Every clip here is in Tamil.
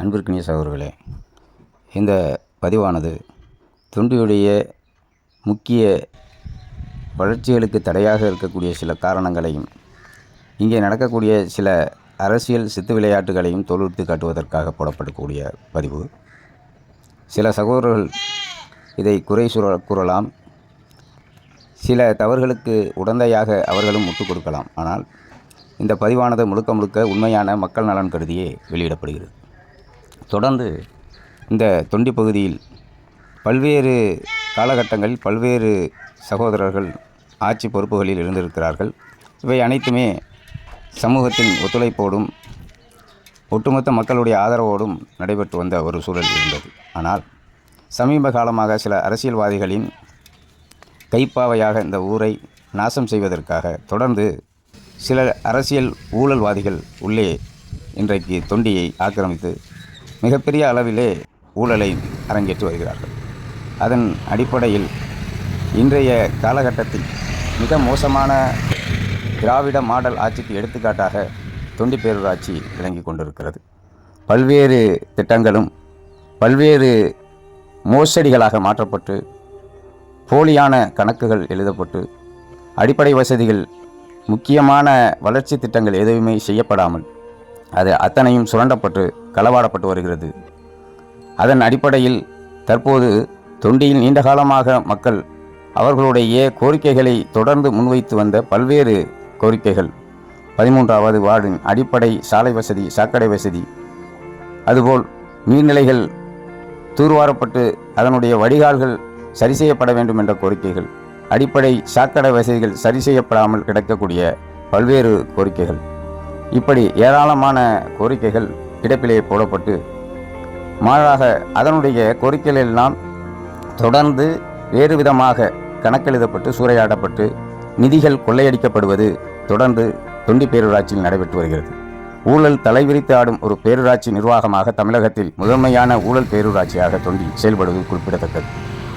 அன்பிற்கினிய சகோதரர்களே இந்த பதிவானது தொண்டியுடைய முக்கிய வளர்ச்சிகளுக்கு தடையாக இருக்கக்கூடிய சில காரணங்களையும் இங்கே நடக்கக்கூடிய சில அரசியல் சித்து விளையாட்டுகளையும் தொழில்த்து காட்டுவதற்காக போடப்படக்கூடிய பதிவு. சில சகோதரர்கள் இதை குறை சுர கூறலாம். சில தவறுகளுக்கு உடந்தையாக அவர்களும் முட்டுக் கொடுக்கலாம் ஆனால் இந்த பதிவானது முழுக்க முழுக்க உண்மையான மக்கள் நலன் கருதியே வெளியிடப்படுகிறது. தொடர்ந்து இந்த தொண்டி பகுதியில் பல்வேறு காலகட்டங்களில் பல்வேறு சகோதரர்கள் ஆட்சி பொறுப்புகளில் இருந்திருக்கிறார்கள். இவை அனைத்துமே சமூகத்தின் ஒத்துழைப்போடும் ஒட்டுமொத்த மக்களுடைய ஆதரவோடும் நடைபெற்று வந்த ஒரு சூழல் இருந்தது. ஆனால் சமீப காலமாக சில அரசியல்வாதிகளின் கைப்பாவையாக இந்த ஊரை நாசம் செய்வதற்காக தொடர்ந்து சில அரசியல் ஊழல்வாதிகள் உள்ளே இன்றைக்கு தொண்டியை ஆக்கிரமித்து மிகப்பெரிய அளவிலே ஊழலை அரங்கேற்றி வருகிறார்கள். அதன் அடிப்படையில் இன்றைய காலகட்டத்தில் மிக மோசமான திராவிட மாடல் ஆட்சிக்கு எடுத்துக்காட்டாக தொண்டி பேரூராட்சி விளங்கி கொண்டிருக்கிறது. பல்வேறு திட்டங்களும் பல்வேறு மோசடிகளாக மாற்றப்பட்டு போலியான கணக்குகள் எழுதப்பட்டு அடிப்படை வசதிகள் முக்கியமான வளர்ச்சி திட்டங்கள் எதுவுமே செய்யப்படாமல் அது அத்தனையும் சுரண்டப்பட்டு களவாடப்பட்டு வருகிறது. அதன் அடிப்படையில் தற்போது தொண்டியில் நீண்ட காலமாக மக்கள் அவர்களுடைய கோரிக்கைகளை தொடர்ந்து முன்வைத்து வந்த பல்வேறு கோரிக்கைகள். பதிமூன்றாவது வார்டின் அடிப்படை சாலை வசதி சாக்கடை வசதி. அதுபோல் நீர்நிலைகள் தூர்வாரப்பட்டு அதனுடைய வடிகால்கள் சரி செய்யப்பட வேண்டும் என்ற கோரிக்கைகள். அடிப்படை சாக்கடை வசதிகள் சரி செய்யப்படாமல் கிடக்கக்கூடிய பல்வேறு கோரிக்கைகள். இப்படி ஏராளமான கோரிக்கைகள் கிடப்பிலே போடப்பட்டு மாறாக அதனுடைய கோரிக்கைகள் எல்லாம் தொடர்ந்து வேறு விதமாக கணக்கெழுதப்பட்டு சூறையாடப்பட்டு நிதிகள் கொள்ளையடிக்கப்படுவது தொடர்ந்து தொண்டி பேரூராட்சியில் நடைபெற்று வருகிறது. ஊழல் தலைவிரித்து ஆடும் ஒரு பேரூராட்சி நிர்வாகமாக தமிழகத்தில் முதன்மையான ஊழல் பேரூராட்சியாக தொண்டி செயல்படுவது குறிப்பிடத்தக்கது.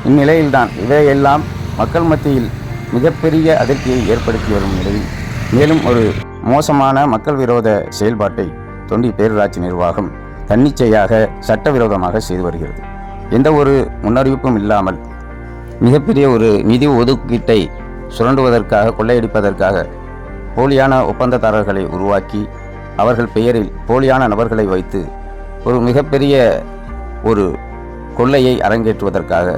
இந்நிலையில்தான் இவையெல்லாம் மக்கள் மத்தியில் மிகப்பெரிய அதிர்ச்சியை ஏற்படுத்தி வரும் நிலையில் மேலும் ஒரு மோசமான மக்கள் விரோத செயல்பாட்டை தொண்டி பேரூராட்சி நிர்வாகம் தன்னிச்சையாக சட்டவிரோதமாக செய்து வருகிறது. எந்த ஒரு முன்னறிவிப்பும் இல்லாமல் மிகப்பெரிய ஒரு நிதி ஒதுக்கீட்டை சுரண்டுவதற்காக கொள்ளையடிப்பதற்காக போலியான ஒப்பந்ததாரர்களை உருவாக்கி அவர்கள் பெயரில் போலியான நபர்களை வைத்து ஒரு மிகப்பெரிய ஒரு கொள்ளையை அரங்கேற்றுவதற்காக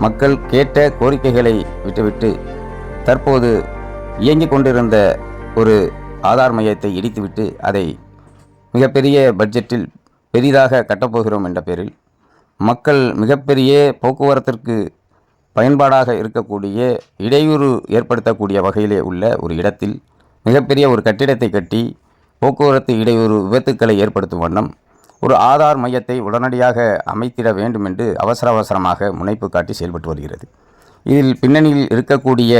மக்கள் கேட்ட கோரிக்கைகளை விட்டுவிட்டு தற்போது இயங்கிக் கொண்டிருந்த ஒரு ஆதார் மையத்தை இடித்துவிட்டு அதை மிகப்பெரிய பட்ஜெட்டில் பெரிதாக கட்டப்போகிறோம் என்ற பேரில் மக்கள் மிகப்பெரிய போக்குவரத்திற்கு பயன்பாடாக இருக்கக்கூடிய இடையூறு ஏற்படுத்தக்கூடிய வகையிலே உள்ள ஒரு இடத்தில் மிகப்பெரிய ஒரு கட்டிடத்தை கட்டி போக்குவரத்து இடையூறு விபத்துக்களை ஏற்படுத்தும் வண்ணம் ஒரு ஆதார் மையத்தை உடனடியாக அமைத்திட வேண்டும் என்று அவசர அவசரமாக முனைப்பு காட்டி செயல்பட்டு வருகிறது. இதில் பின்னணியில் இருக்கக்கூடிய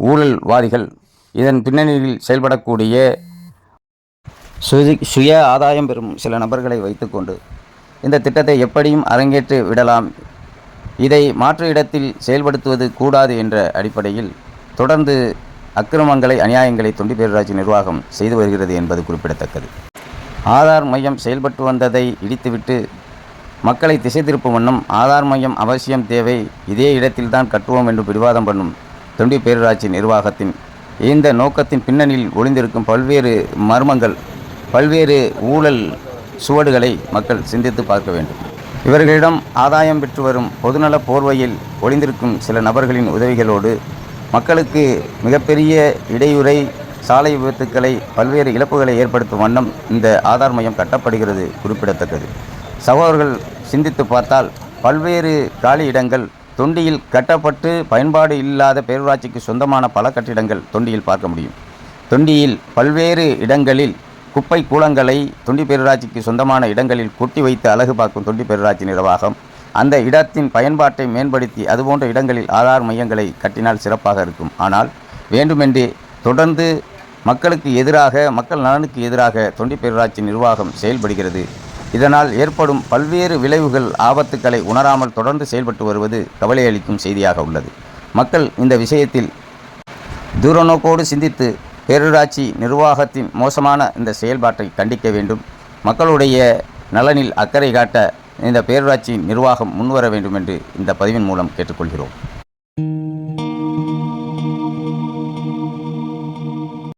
ஊழல்வாதிகள் இதன் பின்னணியில் செயல்படக்கூடிய சுய சுய ஆதாயம் பெறும் சில நபர்களை வைத்துக்கொண்டு இந்த திட்டத்தை எப்படியும் அரங்கேற்றி விடலாம். இதை மாற்று இடத்தில் செயல்படுத்துவது கூடாது என்ற அடிப்படையில் தொடர்ந்து அக்கிரமங்களை அநியாயங்களை தொண்டி பேரூராட்சி நிர்வாகம் செய்து வருகிறது என்பது குறிப்பிடத்தக்கது. ஆதார் மையம் செயல்பட்டு வந்ததை இடித்துவிட்டு மக்களை திசை திருப்பும் வண்ணம் ஆதார் மையம் அவசியம் தேவை. இதே இடத்தில்தான் கட்டுவோம் என்று பிடிவாதம் பண்ணும் தொண்டி பேரூராட்சி நிர்வாகத்தின் இந்த நோக்கத்தின் பின்னணியில் ஒளிந்திருக்கும் பல்வேறு மர்மங்கள் பல்வேறு ஊழல் சுவடுகளை மக்கள் சிந்தித்து பார்க்க வேண்டும். இவர்களிடம் ஆதாயம் பெற்று வரும் பொதுநல போர்வையில் ஒளிந்திருக்கும் சில நபர்களின் உதவிகளோடு மக்களுக்கு மிகப்பெரிய இடையூறை சாலை விபத்துக்களை பல்வேறு இழப்புகளை ஏற்படுத்தும் வண்ணம் இந்த ஆதார் மையம் கட்டப்படுகிறது குறிப்பிடத்தக்கது. சகோதரர்கள் சிந்தித்து பார்த்தால் பல்வேறு காலி இடங்கள் தொண்டியில் கட்டப்பட்டு பயன்பாடு இல்லாத பேரூராட்சிக்கு சொந்தமான பல கட்டிடங்கள் தொண்டியில் பார்க்க முடியும். தொண்டியில் பல்வேறு இடங்களில் குப்பை கூலங்களை தொண்டி பேரூராட்சிக்கு சொந்தமான இடங்களில் கொட்டி வைத்து அழகு பார்க்கும் தொண்டி பேரூராட்சி நிர்வாகம் அந்த இடத்தின் பயன்பாட்டை மேம்படுத்தி அதுபோன்ற இடங்களில் ஆதார் மையங்களை கட்டினால் சிறப்பாக இருக்கும். ஆனால் வேண்டுமென்றே தொடர்ந்து மக்களுக்கு எதிராக மக்கள் நலனுக்கு எதிராக தொண்டி பேரூராட்சி நிர்வாகம் செயல்படுகிறது. இதனால் ஏற்படும் பல்வேறு விளைவுகள் ஆபத்துக்களை உணராமல் தொடர்ந்து செயல்பட்டு வருவது கவலையளிக்கும் செய்தியாக உள்ளது. மக்கள் இந்த விஷயத்தில் தூரநோக்கோடு சிந்தித்து பேரூராட்சி நிர்வாகத்தின் மோசமான இந்த செயல்பாட்டை கண்டிக்க வேண்டும். மக்களுடைய நலனில் அக்கறை காட்ட இந்த பேரூராட்சி நிர்வாகம் முன்வர வேண்டும் என்று இந்த பதிவின் மூலம் கேட்டுக்கொள்கிறோம்.